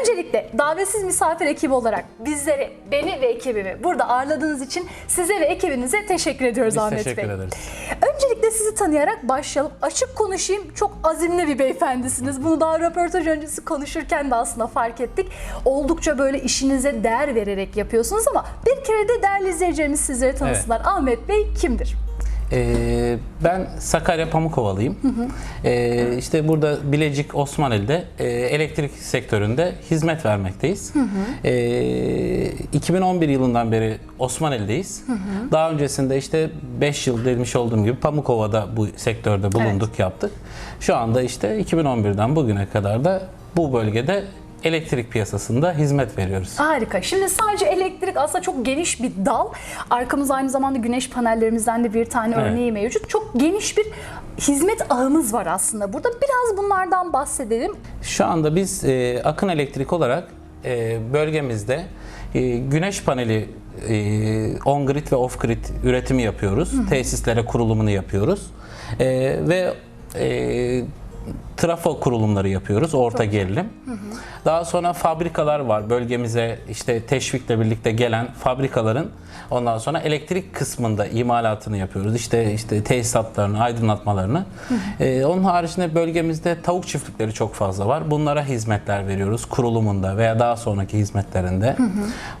Öncelikle davetsiz misafir ekibi olarak bizleri, beni ve ekibimi burada ağırladığınız için size ve ekibinize teşekkür ediyoruz Biz Ahmet teşekkür Bey. ederiz. Öncelikle sizi tanıyarak başlayalım. Açık konuşayım, çok azimli bir beyefendisiniz. Bunu daha röportaj öncesi konuşurken de aslında fark ettik. Oldukça böyle işinize değer vererek yapıyorsunuz ama bir kere de değerli izleyicilerimiz sizleri tanısınlar. Ahmet Bey kimdir? Ee, ben Sakarya Pamukovalıyım. Ee, işte burada Bilecik Osmaneli'de e, elektrik sektöründe hizmet vermekteyiz. Ee, 2011 yılından beri Osmaneli'deyiz. Daha öncesinde işte 5 yıl demiş olduğum gibi Pamukova'da bu sektörde bulunduk yaptık. Şu anda işte 2011'den bugüne kadar da bu bölgede elektrik piyasasında hizmet veriyoruz. Harika. Şimdi sadece elektrik aslında çok geniş bir dal. Arkamızda aynı zamanda güneş panellerimizden de bir tane Evet. örneği mevcut. Çok geniş bir hizmet ağımız var aslında. Burada biraz bunlardan bahsedelim. Şu anda biz e, Akın Elektrik olarak e, bölgemizde e, güneş paneli e, on-grid ve off-grid üretimi yapıyoruz. Tesislere kurulumunu yapıyoruz. E, ve e, trafo kurulumları yapıyoruz, orta gerilim. Daha sonra fabrikalar var. Bölgemize işte teşvikle birlikte gelen fabrikaların ondan sonra elektrik kısmında imalatını yapıyoruz. İşte işte tesisatlarını, aydınlatmalarını. Ee, onun haricinde bölgemizde tavuk çiftlikleri çok fazla var. Bunlara hizmetler veriyoruz kurulumunda veya daha sonraki hizmetlerinde.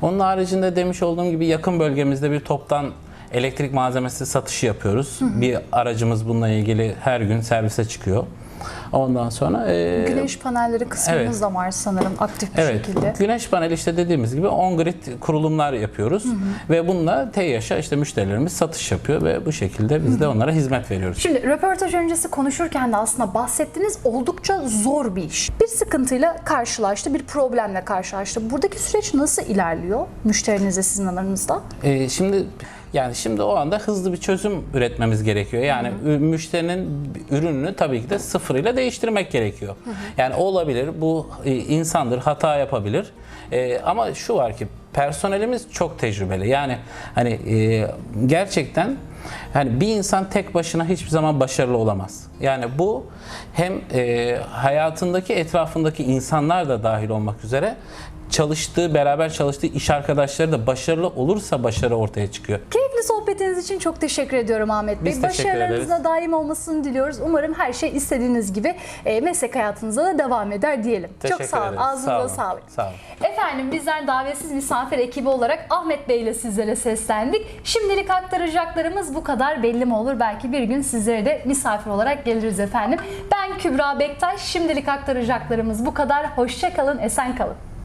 Onun haricinde demiş olduğum gibi yakın bölgemizde bir toptan elektrik malzemesi satışı yapıyoruz. Bir aracımız bununla ilgili her gün servise çıkıyor. Ondan sonra e, Güneş panelleri kısmımız evet. da var sanırım aktif bir Evet. şekilde. Güneş paneli işte dediğimiz gibi on-grid kurulumlar yapıyoruz. Ve bununla TEİAŞ'a işte müşterilerimiz satış yapıyor ve bu şekilde biz de onlara hizmet veriyoruz. Şimdi röportaj öncesi konuşurken de aslında bahsettiğiniz oldukça zor bir iş. Bir sıkıntıyla karşılaştı, bir problemle karşılaştı. Buradaki süreç nasıl ilerliyor müşterinizle sizin aranızda? Ee, şimdi yani şimdi o anda hızlı bir çözüm üretmemiz gerekiyor. Yani ü- müşterinin ürününü tabii ki de sıfırıyla değiştirmek gerekiyor. Yani olabilir, bu e, insandır, hata yapabilir. E, ama şu var ki personelimiz çok tecrübeli. Yani hani e, gerçekten hani bir insan tek başına hiçbir zaman başarılı olamaz. Yani bu hem e, hayatındaki etrafındaki insanlar da dahil olmak üzere çalıştığı, beraber çalıştığı iş arkadaşları da başarılı olursa başarı ortaya çıkıyor. Keyifli sohbetiniz için çok teşekkür ediyorum Ahmet Bey. Biz teşekkür Başarılarınızla daim olmasını diliyoruz. Umarım her şey istediğiniz gibi e, meslek hayatınıza da devam eder diyelim. çok Teşekkür sağ olun. ederiz. Ağzınıza Sağ olun. sağlık. Sağ olun. Efendim bizler davetsiz misafir ekibi olarak Ahmet Bey ile sizlere seslendik. Şimdilik aktaracaklarımız bu kadar belli mi olur? Belki bir gün sizlere de misafir olarak geliriz efendim. Ben Kübra Bektaş. Şimdilik aktaracaklarımız bu kadar. Hoşça kalın, esen kalın.